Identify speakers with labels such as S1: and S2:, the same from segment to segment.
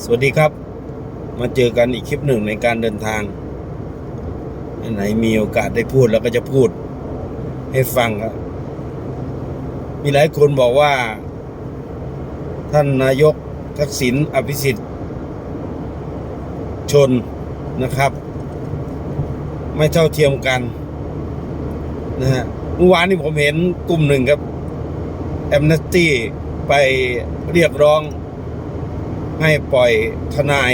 S1: สวัสดีครับ มาเจอกันอีกคลิปหนึ่งในการเดินทางไหนมีโอกาสได้พูดแล้วก็จะพูดให้ฟังครับ มีหลายคนบอกว่า ท่านนายกทักษิณอภิสิทธิ์ ชนนะครับ ไม่เท่าเทียมกันนะฮะเมื่อวานนี้ผมเห็นกลุ่มหนึ่งครับแอมเนสตี้ไปเรียกร้อง ให้ปล่อยทนาย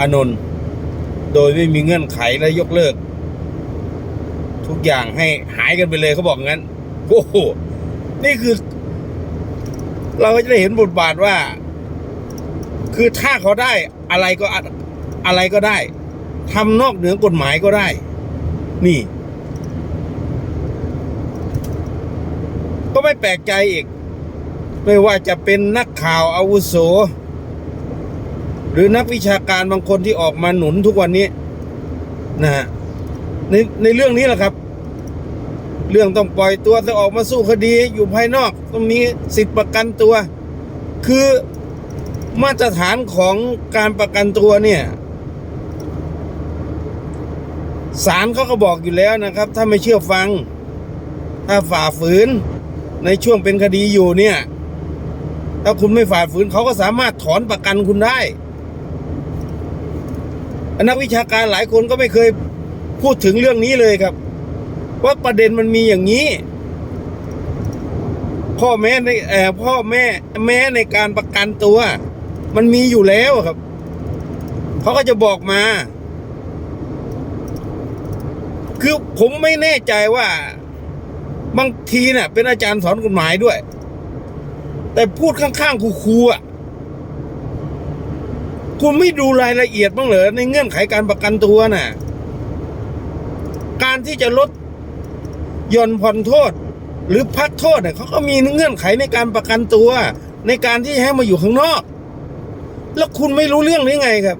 S1: อานนท์โดยไม่มีเงื่อนไขและยกเลิก ทุกอย่างให้หายกันไปเลยเขาบอกงั้นโอ้โหนี่คือ เราก็จะได้เห็นบทบาทว่า คือถ้าเขาได้อะไรก็อะอะไรก็ได้ทำนอกเหนือกฎหมายก็ได้ นี่ ก็ไม่แปลกใจอีก ไม่ว่าจะเป็นนักข่าวอาวุโส หรือนักวิชาการบางคนที่ออกมาหนุนทุกวันนี้นะฮะในในเรื่องนี้แหละครับ เรื่องต้องปล่อยตัวต้องออกมาสู้คดีอยู่ภายนอกต้องมีสิทธิประกันตัว คือมาตรฐานของการประกันตัวเนี่ยศาลเขาก็บอกอยู่แล้วนะครับ ถ้าไม่เชื่อฟัง ถ้าฝ่าฝืนในช่วงเป็นคดีอยู่เนี่ย ถ้าคุณไม่ฝ่าฝืนเขาก็สามารถถอนประกันคุณได้ นักวิชาการหลายคนก็ไม่เคยพูดถึงเรื่องนี้เลยครับ ว่าประเด็นมันมีอย่างนี้ พ่อแม่ในเอ่อพ่อแม่แม้ในการประกันตัว มันมีอยู่แล้วครับเขาก็จะบอกมา คือผมไม่แน่ใจว่า บางทีเน่ะ เป็นอาจารย์สอนกฎหมายด้วย แต่พูดข้างๆครูอะคุณไม่ดูรายละเอียดบ้างเหรอในเงื่อนไขการประกันตัวน่ะ การที่จะลดย่อนผ่อนโทษ หรือพักโทษเนี่ยเขาก็มีเงื่อนไขในการประกันตัว ในการที่ให้มาอยู่ข้างนอก แล้วคุณไม่รู้เรื่องนี้ไงครับ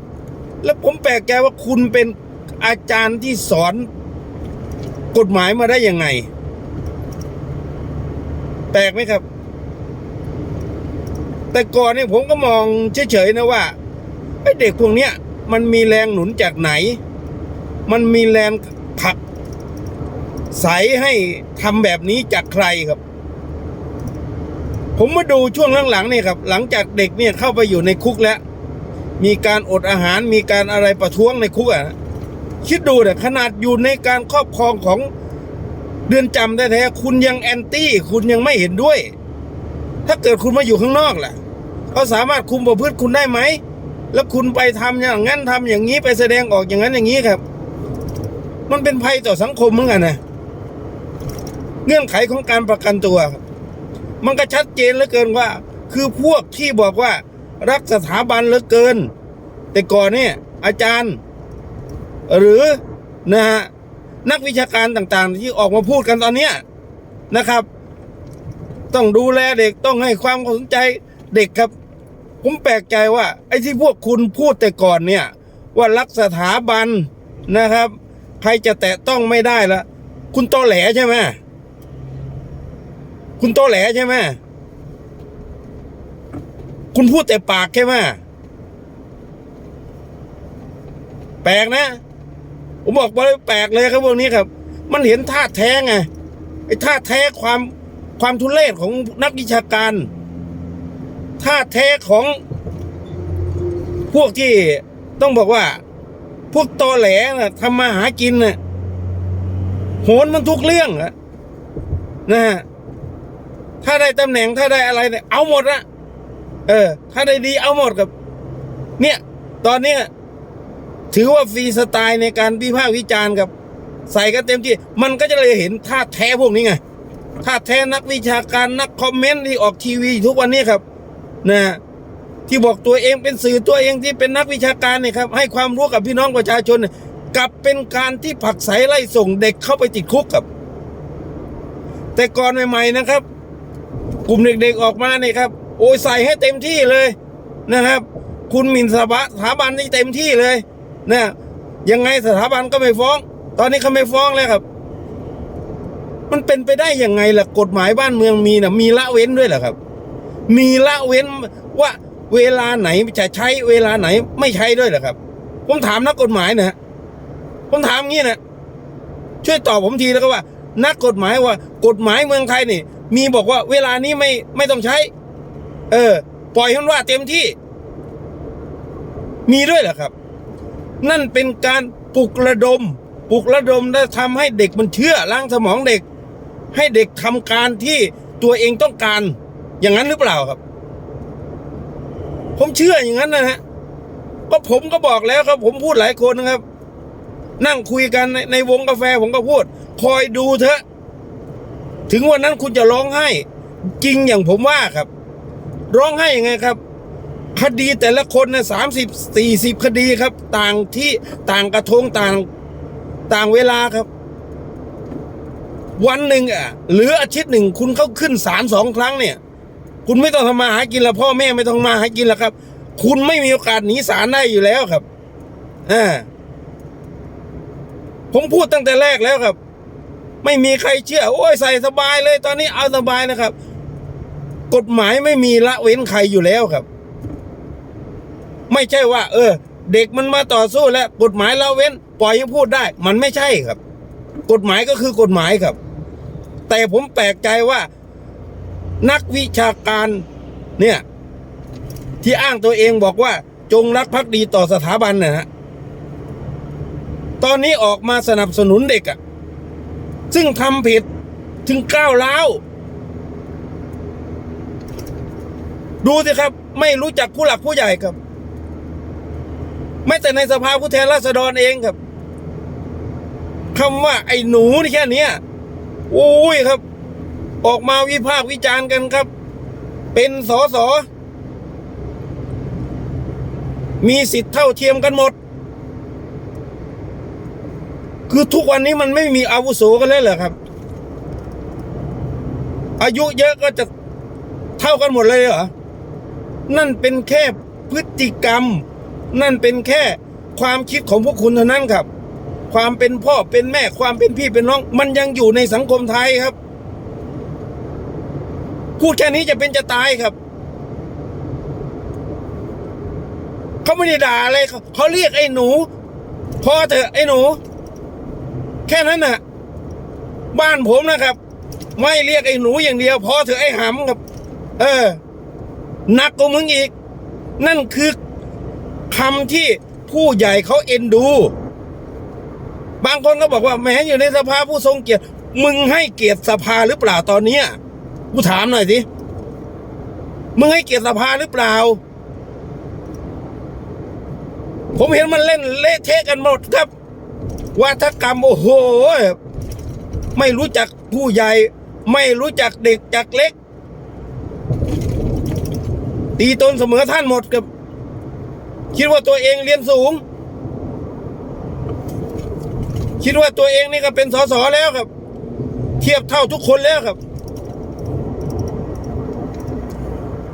S1: แล้วผมแปลกใจว่าคุณเป็นอาจารย์ที่สอนกฎหมายมาได้ยังไง แปลกไหมครับ แต่ก่อนเนี่ยผมก็มองเฉยๆนะว่าไอ้เด็กพวกเนี้ยมันมีแรงหนุนจากไหน มันมีแรงผลักใสให้ทำแบบนี้จากใครครับ ผมมาดูช่วงหลังๆเนี่ยครับ หลังจากเด็กเนี่ยเข้าไปอยู่ในคุกแล้ว มีการอดอาหารมีการอะไรประท้วงในคุกอะคิดดูเนี่ยขนาดอยู่ในการครอบครองของเรือนจำแท้ๆคุณยังแอนตี้ คุณยังไม่เห็นด้วย ถ้าเกิดคุณมาอยู่ข้างนอกล่ะเขาสามารถคุมประพฤติคุณได้ไหม แล้วคุณไปทำอย่างนั้นทำอย่างนี้ไปแสดงออกอย่างนั้นอย่างนี้ครับ มันเป็นภัยต่อสังคมเหมือนกันนะเงื่อนไขของการประกันตัว มันก็ชัดเจนเหลือเกินว่า คือพวกที่บอกว่า รักสถาบันเหลือเกิน แต่ก่อนเนี่ยอาจารย์ หรือนะฮะนักวิชาการต่างๆ ที่ออกมาพูดกันตอนเนี้ยนะครับ ต้องดูแลเด็กต้องให้ความสนใจเด็กครับ ผมแปลกใจว่า ไอ้ที่พวกคุณพูดแต่ก่อนเนี่ย ว่ารักสถาบันนะครับ ใครจะแตะต้องไม่ได้ละคุณโตแหลใช่ไหมคุณโตแหลใช่ไหมคุณพูดแต่ปากใช่ไหมแปลกนะ ผมบอกว่าแปลกเลยครับพวกนี้ครับ มันเห็นท่าแท้ไงไอ้ท่าแท้ความ ความทุเลศของนักวิชาการท่าแท้ของพวกที่ต้องบอกว่า พวกตอแหลนะทำมาหากินนะ่ะโหนมันทุกเรื่องอะนะฮะถ้าได้ตำแหน่งถ้าได้อะไรเนี่ยเอาหมดอะเออ ถ้าได้ดีเอาหมดกับ เนี่ย ตอนเนี้ยถือว่าฟรีสไตล์ในการวิพากษ์วิจารณ์กับ ใส่กันเต็มที่ มันก็จะเลยเห็นท่าแท้พวกนี้ไง ท่าแท้นักวิชาการนักคอมเมนต์ที่ออกทีวีทุกวันนี้ครับนะที่บอกตัวเองเป็นสื่อตัวเองที่เป็นนักวิชาการเนี่ยครับให้ความรู้กับพี่น้องประชาชน กลับเป็นการที่ผลักไสไล่ส่งเด็กเข้าไปติดคุกกับ แต่ก่อนใหม่ๆนะครับ กลุ่มเด็กๆออกมาเนี่ยครับ โอ้ยใส่ให้เต็มที่เลยนะครับ คุณหมิ่นสถาบันนี่เต็มที่เลยนะยังไงสถาบันก็ไม่ฟ้อง ตอนนี้เขาไม่ฟ้องแล้วครับ มันเป็นไปได้ยังไงล่ะกฎหมายบ้านเมืองมีนะมีละเว้นด้วยเหรอครับ มีละเว้นว่าเวลาไหนจะใช้เวลาไหนไม่ใช้ด้วยเหรอครับ ผมถามนักกฎหมายนะฮะผมถามงี้นะช่วยตอบผมทีแล้วก็ว่า นักกฎหมายว่า กฎหมายเมืองไทยนี่ มีบอกว่าเวลานี้ไม่ไม่ต้องใช้ เออ ปล่อยให้มันว่าเต็มที่ มีด้วยเหรอครับ นั่นเป็นการปลุกระดมปลุกระดมและทำให้เด็กมันเชื่อล้างสมองเด็ก ให้เด็กทำการที่ตัวเองต้องการอย่างนั้นหรือเปล่าครับ ผมเชื่ออย่างนั้นนะฮะก็ผมก็บอกแล้วครับ ผมพูดหลายคนนะครับ นั่งคุยกันในในวงกาแฟผมก็พูด คอยดูเถอะ ถึงวันนั้นคุณจะร้องไห้ จริงอย่างผมว่าครับ ร้องไห้ยังไงครับ คดีแต่ละคนนี่ยสามสิบสี่สิบคดีครับ ต่างที่ต่างกระทงต่างต่างเวลาครับ วันหนึ่งอะหรืออาทิตย์หนึ่งคุณเข้าขึ้นศาลสองครั้งเนี่ย คุณไม่ต้องทำมาหากินแล้วพ่อแม่ไม่ต้องมาหากินแล้วครับ คุณไม่มีโอกาสหนีศาลได้อยู่แล้วครับอ่าผมพูดตั้งแต่แรกแล้วครับ ไม่มีใครเชื่อ โอ้ยใส่สบายเลย ตอนนี้เอาสบายนะครับ กฎหมายไม่มีละเว้นใครอยู่แล้วครับ ไม่ใช่ว่า เออ เด็กมันมาต่อสู้แล้ว กฎหมายละเว้น ปล่อยให้พูดได้ มันไม่ใช่ครับ กฎหมายก็คือกฎหมายครับ แต่ผมแปลกใจว่า นักวิชาการเนี่ย ที่อ้างตัวเองบอกว่าจงรักภักดีต่อสถาบันนะฮะตอนนี้ออกมาสนับสนุนเด็กอะซึ่งทำผิดถึงก้าวร้าวดูสิครับ ไม่รู้จักผู้หลักผู้ใหญ่ครับ ไม่แต่ในสภาผู้แทนราษฎรเองครับคำว่าไอ้หนูนี่แค่นี้ โอ้ยครับ ออกมาวิพากษ์วิจารณ์กันครับ เป็นสอสอมีสิทธิ์เท่าเทียมกันหมด คือทุกวันนี้มันไม่มีอาวุโสกันแล้วเหรอครับ อายุเยอะก็จะเท่ากันหมดเลยเหรอ นั่นเป็นแค่พฤติกรรม นั่นเป็นแค่ความคิดของพวกคุณเท่านั้นครับ ความเป็นพ่อเป็นแม่ความเป็นพี่เป็นน้อง มันยังอยู่ในสังคมไทยครับ พูดแค่นี้จะเป็นจะตายครับเขาไม่ได้ด่าอะไรเขาเขาเรียกไอ้หนูพอเถอะไอ้หนู แค่นั้นน่ะ บ้านผมนะครับ ไม่เรียกไอ้หนูอย่างเดียวพอเถอะไอ้หำครับ เออหนักกว่ามึงอีก นั่นคือคำที่ผู้ใหญ่เขาเอ็นดู บางคนก็บอกว่าแม้อยู่ในสภาผู้ทรงเกียรติ มึงให้เกียรติสภาหรือเปล่าตอนเนี้ยกูถามหน่อยสิ มึงให้เกียรติสภาหรือเปล่า ผมเห็นมันเล่นเละเทะกันหมดครับวาทกรรมโอ้โห ไม่รู้จักผู้ใหญ่ ไม่รู้จักเด็กจากเล็ก ตีตนเสมอท่านหมดกับ คิดว่าตัวเองเรียนสูง คิดว่าตัวเองนี่ก็เป็นสสแล้วครับ เทียบเท่าทุกคนแล้วครับ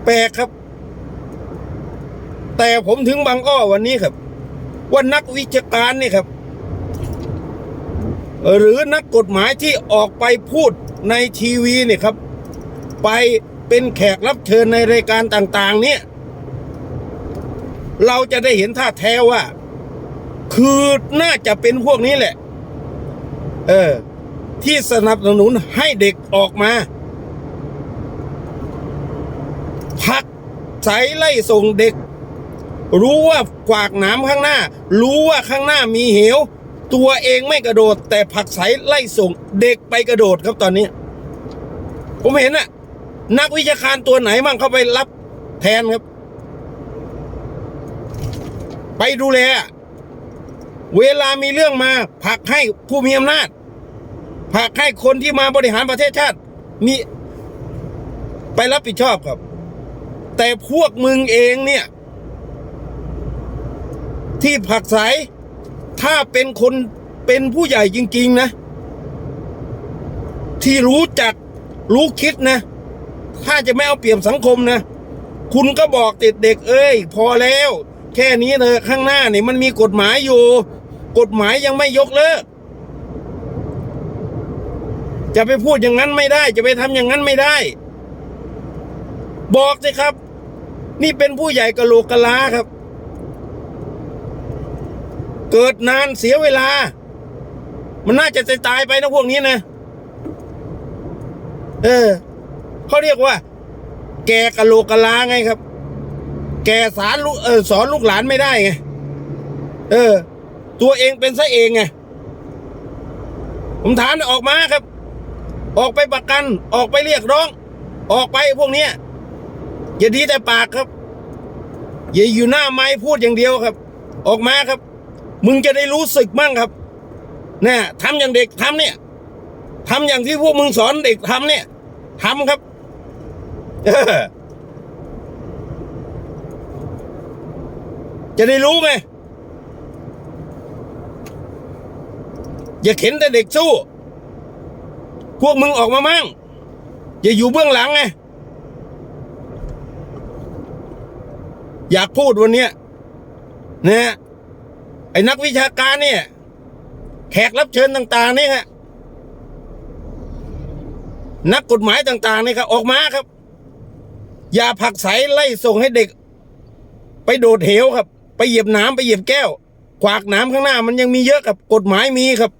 S1: แปลกครับ แต่ผมถึงบางอ้อวันนี้ครับ ว่านักวิชาการนี่ครับ หรือนักกฎหมายที่ออกไปพูดในทีวีเนี่ยครับ ไปเป็นแขกรับเชิญในรายการต่าง ๆ เนี่ย เราจะได้เห็นท่าแท้ว่า คือน่าจะเป็นพวกนี้แหละ เออ ที่สนับสนุนให้เด็กออกมา พักใสไล่ส่งเด็ก รู้ว่าขวากหน้ำข้างหน้า รู้ว่าข้างหน้ามีเหว ตัวเองไม่กระโดด แต่ผักใสไล่ส่ง เด็กไปกระโดดครับตอนนี้ ผมเห็นน่ะนักวิชาการตัวไหนมั่งเข้าไปรับแทนครับ ไปดูแล เวลามีเรื่องมาผลักให้ผู้มีอำนาจผลักให้คนที่มาบริหารประเทศชาติมีไปรับผิดชอบครับ แต่พวกมึงเองเนี่ย ที่ผักไสถ้าเป็นคนเป็นผู้ใหญ่จริง ๆ นะ ที่รู้จักรู้คิดนะ ถ้าจะไม่เอาเปรียบสังคมนะ คุณก็บอกติดเด็กเอ้ย พอแล้ว แค่นี้เถอะข้างหน้านี่มันมีกฎหมายอยู่ กฎหมายยังไม่ยกเลิก จะไปพูดอย่างนั้นไม่ได้ จะไปทำอย่างนั้นไม่ได้ บอกสิครับ นี่เป็นผู้ใหญ่กะโหลกกะลาครับ เกิดนานเสียเวลา มันน่าจะตายไปนะพวกนี้นะ เออเขาเรียกว่า แกกะโหลกกะลาไงครับ แกสารลูกเออสอนลูกหลานไม่ได้ไง เออ ตัวเองเป็นซะเองไงผมถามออกมาครับ ออกไปประกัน ออกไปเรียกร้อง ออกไปพวกเนี้ยอย่าดีแต่ปากครับ อย่าอยู่หน้าไม้พูดอย่างเดียวครับ ออกมาครับ มึงจะได้รู้สึกมั่งครับเนี่ยทำอย่างเด็กทำเนี่ยทำอย่างที่พวกมึงสอนเด็กทำเนี่ยทำครับจะได้รู้ไง อย่าเข็นแต่เด็กสู้ พวกมึงออกมามั่ง อย่าอยู่เบื้องหลังไง อยากพูดวันเนี้ยนะไอ้นักวิชาการเนี่ย แขกรับเชิญต่าง ๆ นี่ฮะนักกฎหมายต่าง ๆ นี่ครับ ออกมาครับ อย่าผักไสไล่ส่งให้เด็ก ไปโดดเหวครับ ไปเหยียบน้ำไปเหยียบแก้ว ขวากน้ำข้างหน้า มันยังมีเยอะครับ กฎหมายมีครับ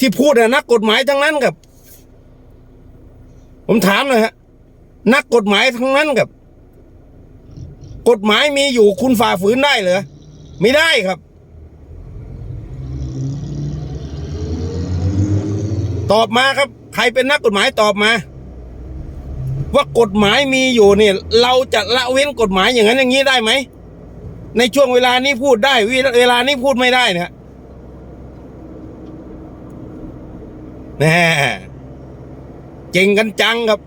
S1: ที่พูดนะนักกฎหมายทั้งนั้นครับ ผมถามหน่อยฮะ นักกฎหมายทั้งนั้นครับ กฎหมายมีอยู่คุณฝ่าฝืนได้เหรอไม่ได้ครับ ตอบมาครับ ใครเป็นนักกฎหมายตอบมา ว่ากฎหมายมีอยู่เนี่ย เราจะละเว้นกฎหมายอย่างนั้นอย่างนี้ได้ไหมในช่วงเวลานี้พูดได้เวลาเวลานี้พูดไม่ได้เนะ แน่เก่งกันจังครับ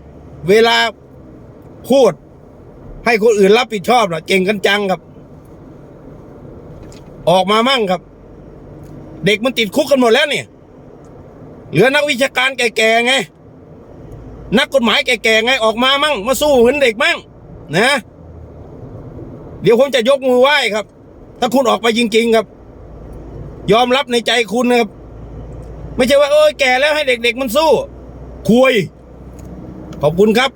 S1: เวลาพูด ให้คนอื่นรับผิดชอบนะเก่งกันจังครับ ออกมามั่งครับ เด็กมันติดคุกกันหมดแล้วเนี่ย เหลือนักวิชาการแก่ๆไง นักกฎหมายแก่ๆไง ออกมามั่ง มาสู้เหมือนเด็กมั่ง นะ เดี๋ยวผมจะยกมือไหว้ครับ ถ้าคุณออกไปจริง ๆ ครับ ยอมรับในใจคุณนะครับ ไม่ใช่ว่าเอ้ยแก่แล้วให้เด็ก ๆ มันสู้ คุย ขอบคุณครับ